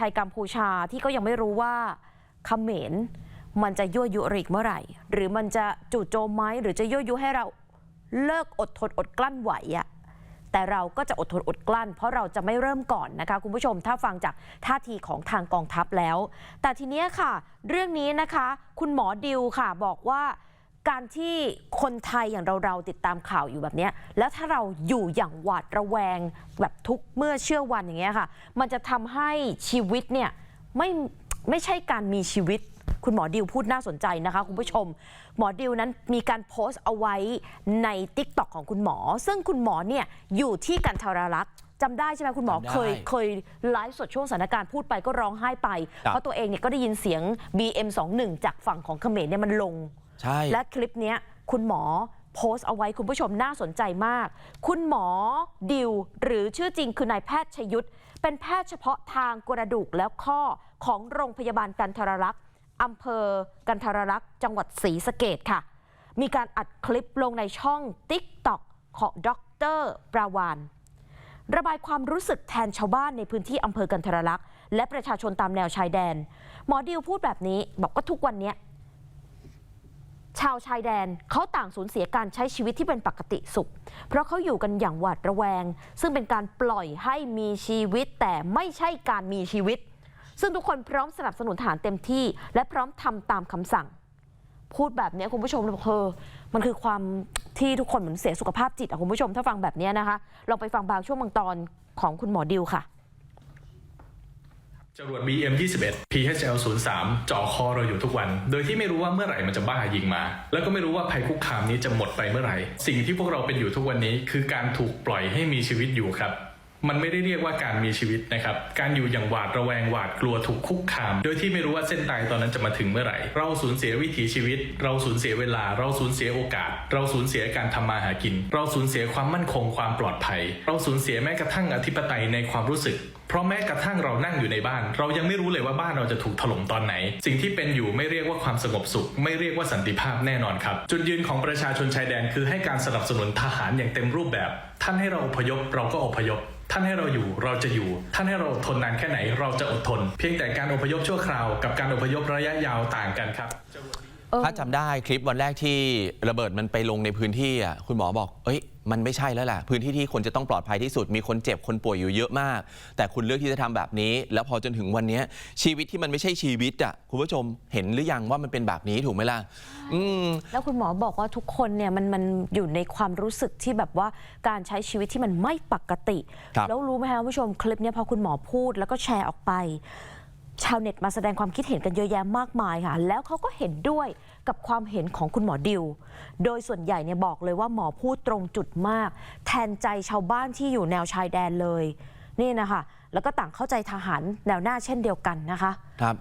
ไทยกัมพูชาที่ก็ยังไม่รู้ว่าเขมรมันจะยั่วยุริกเมื่อไหร่ หรือมันจะจู่โจมไหมหรือจะยั่วยุให้เราเลิกอดทนอดกลั้นไหวอะแต่เราก็จะอดทนอดกลั้น เพราะเราจะไม่เริ่มก่อนนะคะ คุณผู้ชมถ้าฟังจากท่าทีของทางกองทัพแล้ว แต่ทีเนี้ยค่ะ เรื่องนี้นะคะ คุณหมอดิวค่ะบอกว่า การที่คนไทยอย่างเราๆติดตามข่าวอยู่แบบเนี้ยแล้วถ้าเราอยู่อย่างหวาดระแวงแบบทุกเมื่อเชื่อวันอย่างเงี้ยค่ะ มันจะทำให้ชีวิตเนี่ยไม่ไม่ใช่การมีชีวิต คุณหมอดิวพูดน่าสนใจนะคะคุณผู้ชม หมอดิวนั้นมีการโพสต์เอาไว้ใน t ิ k t o k ของคุณหมอ ซึ่งคุณหมอเนี่ยอยู่ที่กันทรารักษ์จำได้ใช่ไหมคุณหมอจำได้เคยเคยไลฟ์สดช่วงสถานการณ์พูดไปก็ร้องไห้ไปครับเพราะตัวเองเนี่ยก็ได้ยินเสียง BM21 จากฝั่งของเขมรเนี่ยมันลง ใช่ และคลิปเนี้ยคุณหมอโพสต์เอาไว้คุณผู้ชมน่าสนใจมาก คุณหมอดิวหรือชื่อจริงคือนายแพทย์ชยุทธเป็นแพทย์เฉพาะทางกระดูกและข้อของโรงพยาบาลกันทรลักษ์อำเภอกันทรลักษ์จังหวัดศรีสะเกดค่ะ มีการอัดคลิปลงในช่อง TikTok ของดรปราวานระบายความรู้สึกแทนชาวบ้านในพื้นที่อำเภอกันทรลักษ์และประชาชนตามแนวชายแดน หมอดิวพูดแบบนี้ บอกว่าทุกวันนี้ ชาวชายแดนเขาต่างสูญเสียการใช้ชีวิตที่เป็นปกติสุข เพราะเขาอยู่กันอย่างหวาดระแวง ซึ่งเป็นการปล่อยให้มีชีวิตแต่ไม่ใช่การมีชีวิต ซึ่งทุกคนพร้อมสนับสนุนทหารเต็มที่ และพร้อมทำตามคำสั่ง พูดแบบนี้คุณผู้ชมเลยบอกเออมันคือความที่ทุกคนเหมือนเสียสุขภาพจิตอะคุณผู้ชมถ้าฟังแบบนี้นะคะลองไปฟังบางช่วงบางตอนของคุณหมอดิวค่ะ จรวด BM 21 PHL 03 จ่อคอเราอยู่ทุกวัน โดยที่ไม่รู้ว่าเมื่อไหร่มันจะบ้ายิงมา แล้วก็ไม่รู้ว่าภัยคุกคามนี้จะหมดไปเมื่อไหร่ สิ่งที่พวกเราเป็นอยู่ทุกวันนี้คือการถูกปล่อยให้มีชีวิตอยู่ครับ มันไม่ได้เรียกว่าการมีชีวิตนะครับ การอยู่อย่างหวาดระแวงหวาดกลัวถูกคุกคาม โดยที่ไม่รู้ว่าเส้นตายตอนนั้นจะมาถึงเมื่อไหร่ เราสูญเสียวิถีชีวิต เราสูญเสียเวลา เราสูญเสียโอกาส เราสูญเสียการทำมาหากิน เราสูญเสียความมั่นคงความปลอดภัย เราสูญเสียแม้กระทั่งอธิปไตยในความรู้สึก เพราะแม้กระทั่งเรานั่งอยู่ในบ้าน เรายังไม่รู้เลยว่าบ้านเราจะถูกถล่มตอนไหน สิ่งที่เป็นอยู่ไม่เรียกว่าความสงบสุข ไม่เรียกว่าสันติภาพแน่นอนครับ จุดยืนของประชาชนชายแดนคือให้การสนับสนุนทหารอย่างเต็มรูปแบบ ท่านให้เราอพยพเราก็อพยพ ท่านให้เราอยู่เราจะอยู่ ท่านให้เราอดทนนานแค่ไหนเราจะอดทน เพียงแต่การอพยพชั่วคราวกับการอพยพระยะยาวต่างกันครับ ถ้าจำได้คลิปวันแรกที่ระเบิดมันไปลงในพื้นที่อะคุณหมอบอก เอ้ย มันไม่ใช่แล้วแหละพื้นที่ที่คนจะต้องปลอดภัยที่สุด มีคนเจ็บคนป่วยอยู่เยอะมาก แต่คุณเลือกที่จะทำแบบนี้ แล้วพอจนถึงวันเนี้ยชีวิตที่มันไม่ใช่ชีวิตอะคุณผู้ชมเห็นหรือยังว่ามันเป็นแบบนี้ถูกไหมล่ะอืม แล้วคุณหมอบอกว่าทุกคนเนี่ยมันมันอยู่ในความรู้สึกที่แบบว่าการใช้ชีวิตที่มันไม่ปกติ ครับ แล้วรู้ไหมคะคุณผู้ชมคลิปเนี้ยพอคุณหมอพูดแล้วก็แชร์ออกไป ชาวเน็ตมาแสดงความคิดเห็นกันเยอะแยะมากมายค่ะ แล้วเขาก็เห็นด้วยกับความเห็นของคุณหมอดิว โดยส่วนใหญ่เนี่ยบอกเลยว่าหมอพูดตรงจุดมาก แทนใจชาวบ้านที่อยู่แนวชายแดนเลย นี่นะคะ แล้วก็ต่างเข้าใจทหารแนวหน้าเช่นเดียวกันนะคะ ครับ